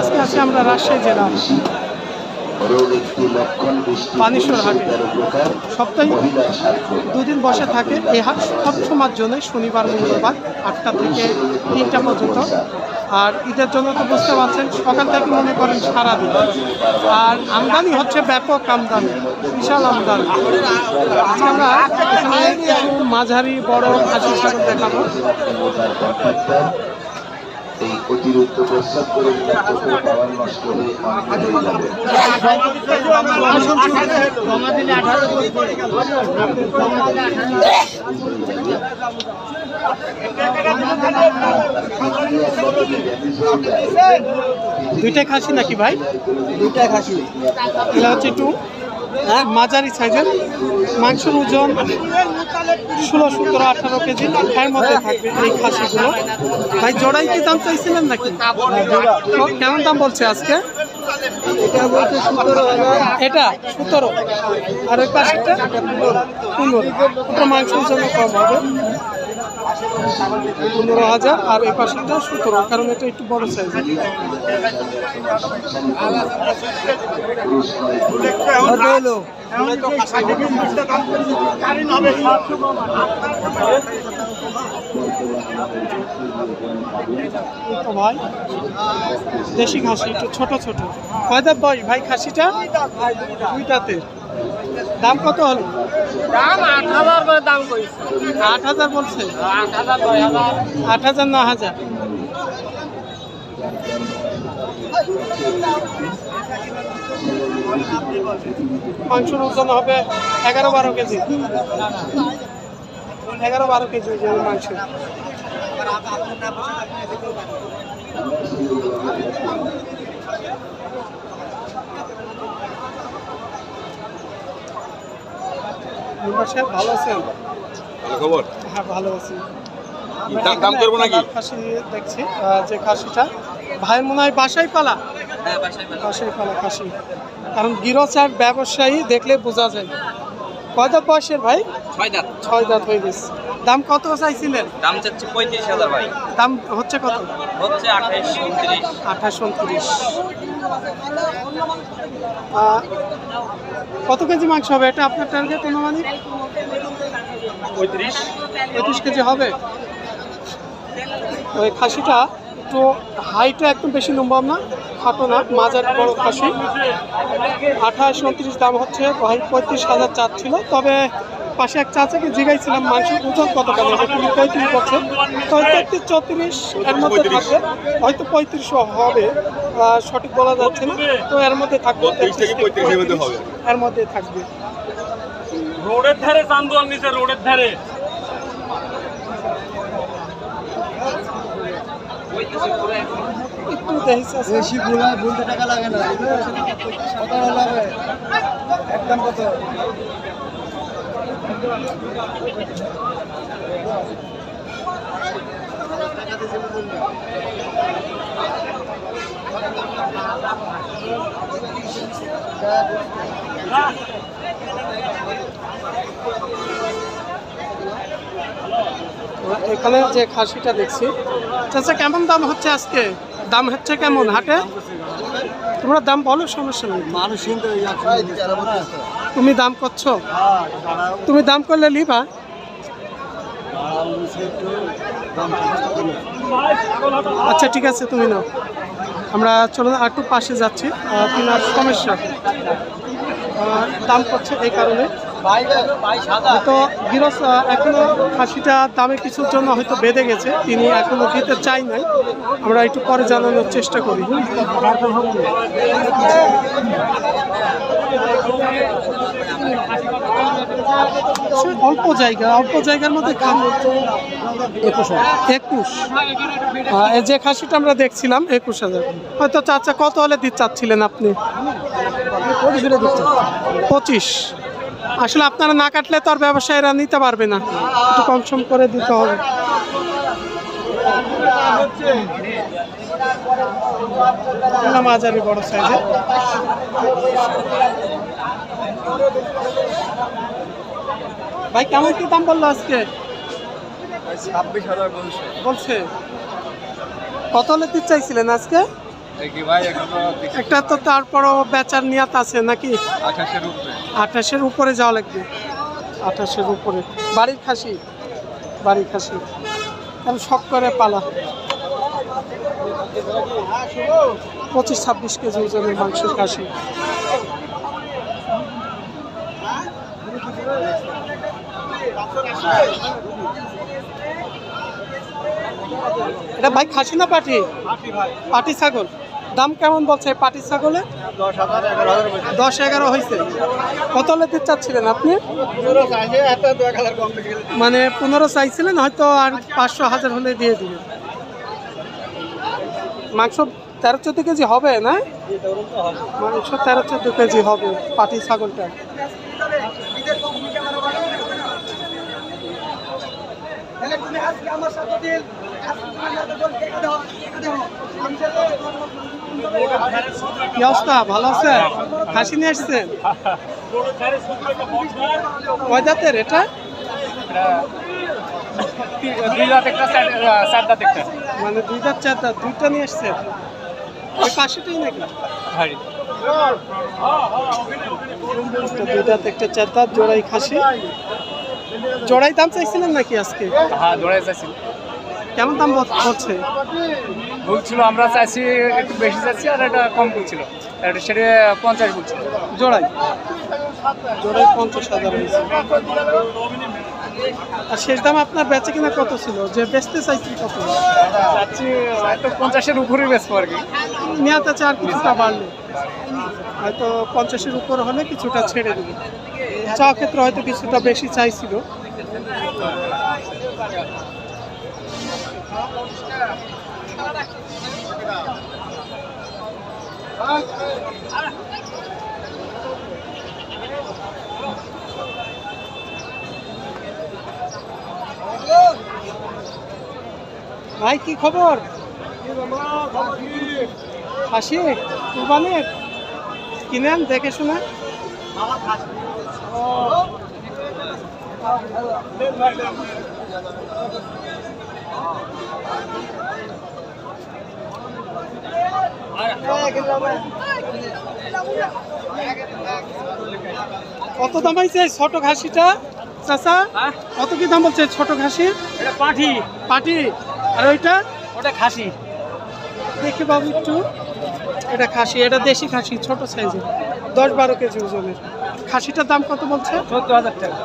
আজকে আছি আমরা রাজশাহী জেলা। পানিশ্বর হাটে। সপ্তাহে দুদিন বসে থাকে এই হাট। সব সময়ের জন্য শনিবার, মঙ্গলবার আটটা থেকে তিনটা পর্যন্ত। আর ঈদের জন্য তো বুঝতে পারছেন, সকাল থেকে মনে করেন সারাদিন। আর আমদানি হচ্ছে ব্যাপক আমদানি, বিশাল আমদানি। আজকে আমরা মাঝারি, বড় খাসি ছাগল দেখাবো। এই অতিরিক্ত প্রস্রাব করে চোখের পাওয়ার নষ্ট হয়ে অন্ধ হয়ে যাবে। দুইটাই খাসি নাকি ভাই? দুইটা খাসি। এগুলো হচ্ছে হ্যাঁ, মাঝারি সাইজের মাংসের ওজন ষোলো, সতেরো, আঠারো কেজি। এর মধ্যে থাকবে এই খাসিগুলো। ভাই, জোড়াই কি দাম চাইছিলেন নাকি? কেমন দাম বলছে আজকে? এটা সতেরো। আর ওই পাশে পনেরো। ওটা মাংসের জন্য কম হবে। পনেরো হাজার আর এই পাশেরটা সতেরো কারণ এটা একটু বড় হলো। তো ভাই দেশি খাসি একটু ছোট ছোট। কয়দা বয়স? ভাই খাসিটা? দুইটাতে। দাম কত হল? দাম আট হাজার করে দাম কইছে। আট হাজার বলছে। আট হাজার নয় হাজার। আট হাজার ন হাজার। মাংসের ওজন হবে এগারো বারো কেজি। এগারো বারো কেজি ওজন মাংস মেম্বার সাহেব ভালো আছেন? ভালো খবর? হ্যাঁ ভালো আছি। দাম- দাম করব নাকি? খাসি দেখছি যে খাসিটা। ভাই মনে হয় বাসায় পালা হ্যাঁ, বাসায় পালা খাসি। কারণ গিরচার ব্যবসায়ী দেখলে বোঝা যায়। কয় দাঁত বয়সের ভাই? ছয় দাঁত। ছয় দাঁত হয়ে গেছে। দাম কত চাইছিলেন? দাম চাচ্ছে পঁয়ত্রিশ হাজার ভাই। দাম হচ্ছে কত? হচ্ছে আঠাইশ উনত্রিশ। আঠাশ উনত্রিশ। কত কেজি মাংস হবে? এটা আপনার টার্গেট অনুমানিক? পঁয়ত্রিশ। পঁয়ত্রিশ কেজি হবে? ওই খাসিটা একটু হাইটটা একদম বেশি লম্বা না খাটো না মাজার বড় খাসি। আঠাশ উনত্রিশ দাম হচ্ছে পঁয়ত্রিশ হাজার চাচ্ছিল তবে পাশে এক চাচাকে জিগাইছিলাম মাংসের ওজন কত কেন তিনি পঁয়ত্রিশ বছর? তেত্রিশ চৌত্রিশ এর মধ্যে থাকবে। হয়তো পঁয়ত্রিশও হবে সঠিক বলা যাচ্ছে না। তো এর মধ্যে থাকবে এর মধ্যে থাকবে। রোডের ধারে চান্দুয়ার নিচে রোডের ধারে। একটু বেশি বলতে টাকা লাগে না। কত লাগে? একদম কত? এখানে যে খাসিটা দেখছি, চাচা, কেমন দাম হচ্ছে আজকে? দাম হচ্ছে কেমন হাটে? তোমরা দাম বলো, সমস্যা নেই। মানুষ তুমি দাম করছ? তুমি দাম করলে লিবা আচ্ছা ঠিক আছে তুমি নাও। আমরা চলো আর একটু পাশে যাচ্ছি। আহ, কেনার সমস্যা। দাম করছে এই কারণে। তো গিরস এখনও খাসিটা দামে কিছুর জন্য হয়তো বেঁধে গেছে। তিনি এখনও দিতে চাই নাই। আমরা একটু পরে জানানোর চেষ্টা করি। অল্প জায়গা অল্প জায়গার মধ্যে একুশ একুশ। যে খাসিটা আমরা দেখছিলাম একুশ হাজার। হয়তো চাচা কত হলে দিতে চাচ্ছিলেন আপনি? পঁচিশ আসলে আপনারা না কাটলে তো আর ব্যবসায়ীরা নিতে পারবে না। একটু কম সম করে দিতে হবে। না মাঝারি বড় সাইজের। ভাই কেমন কি দাম বলল আজকে? ছাব্বিশ হাজার বলছে। বলছে। কত হলে দিতে চাইছিলেন আজকে? একটা তো তারপরও বেচার নিয়াত আছে নাকি? আঠাশের উপরে। আঠাশের উপরে যাওয়া লাগবে। আঠাশের উপরে। বাড়ির খাসি? বাড়ির খাসি। কারণ শখ করে পালা। পঁচিশ ছাব্বিশ কেজি ওজনের মাংসের খাসি। এটা ভাই খাসি না পাটি? পাটি ছাগল। দাম কেমন বলছে পাটি ছাগলে? দশ এগারো হয়েছে। কত লেতে চাচ্ছিলেন আপনি? মানে পনেরো চাইছিলেন হয়তো আর পাঁচশো হাজার হলে দিয়ে দিবেন। মাংস তেরো চোদ্দ কেজি হবে না? মাংস তেরো চোদ্দ কেজি হবে পাটি ছাগলটা কি অবস্থা? ভালো আছে? হাসি নিয়ে বক্স কয় দাঁতের এটা? দুই দাঁত একটা চার দাঁত একটা। মানে দুই দাঁত চার দাঁত দুইটা নিয়ে আসছেন ওই পাশেটাই নাকি? হাড়ি একটা দুই দাঁত একটা চার দাঁত জোড়াই খাসি। জোড়াই দাম চাইছিলেন নাকি আজকে? হ্যাঁ জোড়াই চাইছি। কেমন দাম হচ্ছে বলছিল আমরা চাইছি একটু বেশি চাইছি আর এটা কম বলছিল সেটা পঞ্চাশ বলছিল জোড়াই। জোড়াই পঞ্চাশ হাজার হয়েছে। আর শেষ দাম আপনার বেচে কিনা কত ছিল? যে বেচতে চাইছি কত? চাচ্ছি হয়তো পঞ্চাশের উপরেই বেচবো আর কি। মেয়াদ আছে আর কিছুটা বাড়লে। হয়তো পঞ্চাশের উপর হলে কিছুটা ছেড়ে দেবে। চা ক্ষেত্রে হয়তো কিছুটা বেশি চাইছিল। ভাই কি খবর? খাসি কুরবানির? কিনেন দেখে শুনে কত দাম হয়েছে ছোট ঘাসিটা? চাচা কত কি দাম বলছে ছোট ঘাসি এটা পাঠি। পাটি আর ওইটা? ওটা খাসি। দেখি বাবু একটু। এটা খাসি এটা দেশি খাসি ছোট সাইজের। দশ বারো কেজি ওজনের। খাসিটার দাম কত বলছে? চোদ্দ হাজার টাকা।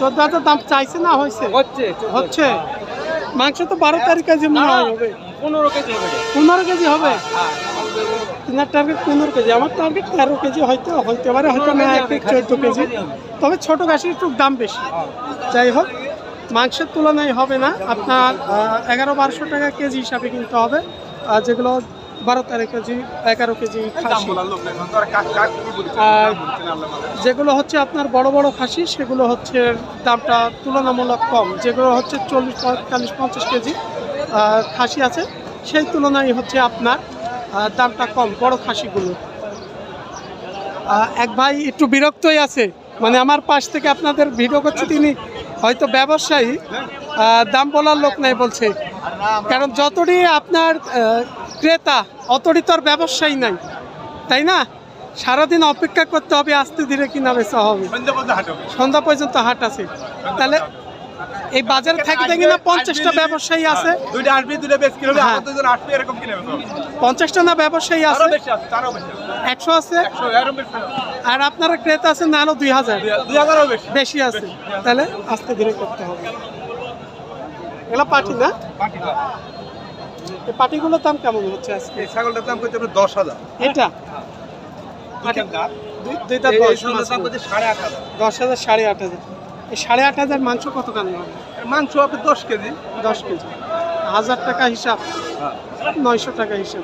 চোদ্দ হাজার দাম চাইছে না হয়েছে? হচ্ছে হচ্ছে। মাংস তো বারো তারিখ কেজি মনে হয় হবে। পনেরো কেজি হবে। পনেরো কেজি হবে? তিনার টার্গেট পনেরো কেজি। আমার টার্গেট তেরো কেজি হয়তো হইতে পারে হয়তো না এক চোদ্দ কেজি। তবে ছোট খাসির একটু দাম বেশি। যাই হোক মাংসের তুলনায় হবে না। আপনার এগারো বারোশো টাকা কেজি হিসাবে কিনতে হবে। যেগুলো বারো তেরো কেজি এগারো কেজি খাসি। আর যেগুলো হচ্ছে আপনার বড় বড় খাসি সেগুলো হচ্ছে দামটা তুলনামূলক কম। যেগুলো হচ্ছে চল্লিশ পঁয়তাল্লিশ পঞ্চাশ কেজি খাসি আছে সেই তুলনায় হচ্ছে আপনার দামটা কম বড় খাসিগুলো। এক ভাই একটু বিরক্তই আছে মানে আমার পাশ থেকে আপনাদের ভিডিও করছে তিনি হয়তো ব্যবসায়ী দাম বলার লোক নাই বলছে। কারণ যতটি আপনার ক্রেতা অতটি তোর ব্যবসায়ী নাই তাই না? সারাদিন অপেক্ষা করতে হবে আস্তে ধীরে কিনা বেচা হবে। সন্ধ্যা পর্যন্ত হাট আছে। তাহলে এই বাজারে থাকতে কিনা পঞ্চাশটা ব্যবসায়ী আছে। দুইটা আসবি দুইটা বেশ কিলো হ্যাঁ। পঞ্চাশটা না ব্যবসায়ী আছে? একশো আছে? আরও আর আপনারা ক্রেতা আছে না হলো দুই হাজার। বেশি। আছে। তাহলে আস্তে ধীরে করতে হবে। এগুলো পাটি না। পাটিগুলোর দাম কেমন হচ্ছে আজকে? এই ছাগলটার দাম করছে আপনার দশ হাজার। এটা? পাটি দুই- দুইটা বয়স দশ হাজার। সাড়ে আট হাজার। এই সাড়ে আট হাজার মাংস কত কান হবে? মাংস আপনার দশ কেজি। দশ কেজি। হাজার টাকা হিসাব। নয়শো টাকা হিসাব।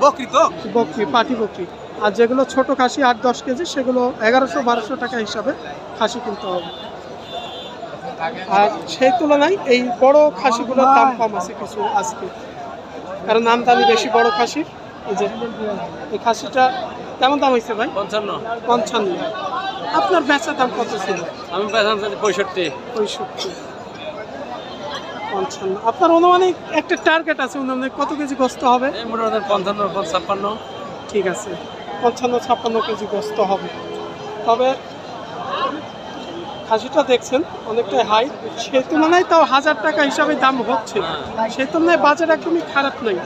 বকরি তো? বকরি পাটি বকরি। আর যেগুলো ছোট খাসি আট দশ কেজি সেগুলো এগারোশো বারোশো টাকা হিসাবে খাসি কিনতে হবে। আর সেই তুলনায় এই বড় খাসিগুলোর দাম কম আছে কিছু আজকে। কারণ আমদানি বেশি বড় খাসির এই যে এই খাসিটা কেমন দাম হয়েছে ভাই? পঞ্চান্ন। পঞ্চান্ন। আপনার বেচা দাম কত ছিল? আমি পঁয়ষট্টি। পঁয়ষট্টি। পঞ্চান্ন। আপনার অনুমানিক একটা টার্গেট আছে অনুমানিক কত কেজি গোস্ত হবে? মোটামুটি পঞ্চান্ন ছাপ্পান্ন। ঠিক আছে। পঞ্চান্ন ছাপ্পান্ন কেজি গোস্ত হবে। তবে খাসিটা দেখছেন, অনেকটাই হাই সে তুলনায় তাও হাজার টাকা হিসাবে দাম হচ্ছে। সে তুলনায় বাজার একদমই খারাপ নেই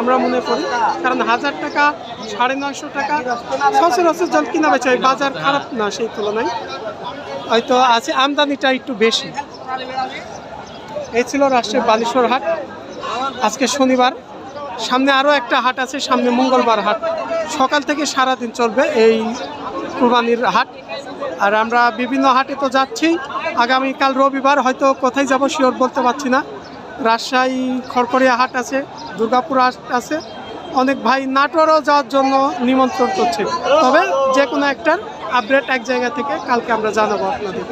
আমরা মনে করি। কারণ হাজার টাকা, সাড়ে নয়শো টাকা, সচরাচর জল কিনা বেচা বাজার খারাপ না সেই তুলনায়। হয়তো আছে, আমদানিটা একটু বেশি। এই ছিল রাষ্ট্রের বালেশ্বর হাট। আজকে শনিবার। সামনে আরও একটা হাট আছে, সামনে মঙ্গলবার হাট। সকাল থেকে সারা দিন চলবে এই কুরবানির হাট। আর আমরা বিভিন্ন হাটে তো যাচ্ছি। আগামীকাল রবিবার হয়তো কোথায় যাব শিওর বলতে পারছি না। রাজশাহী খড়খড়িয়া হাট আছে, দুর্গাপুর হাট আছে। অনেক ভাই নাটোরও যাওয়ার জন্য নিমন্ত্রণ করছে। তবে যে কোনো একটার আপডেট এক জায়গা থেকে কালকে আমরা জানাব আপনাদের।